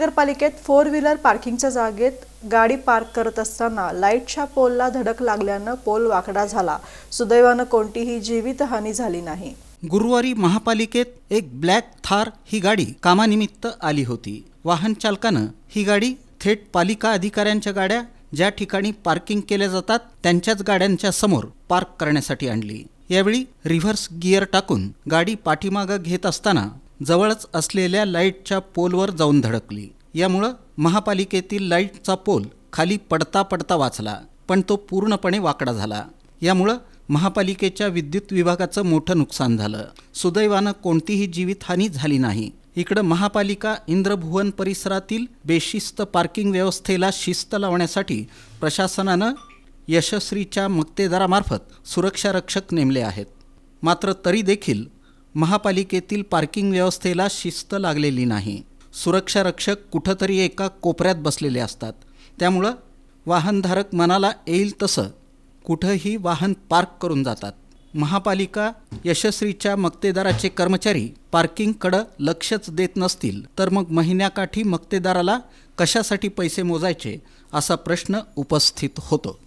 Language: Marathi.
महानगरपालिकेत फोर व्हीलर पार्किंगच्या जागेत गाडी पार्क करत असताना लाईटच्या पोलला धडक लागल्यानं पोल वाकडा झाला. सुदैवानं कोणतीही जीवितहानी झाली नाही. गुरुवारी महापालिकेत एक ब्लॅक थार ही गाडी कामानिमित्त आली होती. वाहन चालकानं ही गाडी थेट पालिका अधिकाऱ्यांच्या गाड्या ज्या ठिकाणी पार्किंग केल्या जातात त्यांच्याच गाड्यांच्या समोर पार्क करण्यासाठी आणली. यावेळी रिव्हर्स गिअर टाकून गाडी पाठीमागं घेत असताना जवळच असलेल्या लाईटच्या पोलवर जाऊन धडकली. यामुळं महापालिकेतील लाईटचा पोल खाली पडता पडता वाचला पण तो पूर्णपणे वाकडा झाला. यामुळं महापालिकेच्या विद्युत विभागाचं मोठं नुकसान झालं. सुदैवानं कोणतीही जीवितहानी झाली नाही. इकडं महापालिका इंद्रभुवन परिसरातील बेशिस्त पार्किंग व्यवस्थेला शिस्त लावण्यासाठी प्रशासनानं यशस्वीच्या मक्तेदारामार्फत सुरक्षारक्षक नेमले आहेत. मात्र तरी देखील महापालिकेतील पार्किंग व्यवस्थेला शिस्त लागलेली नाही. सुरक्षा रक्षक कुठंतरी एका कोपऱ्यात बसलेले असतात. त्यामुळं वाहनधारक मनाला येईल तसं कुठंही वाहन पार्क करून जातात. महापालिका यशस्वीच्या मक्तेदाराचे कर्मचारी पार्किंगकडं लक्षच देत नसतील तर मग महिन्याकाठी मक्तेदाराला कशासाठी पैसे मोजायचे असा प्रश्न उपस्थित होतो.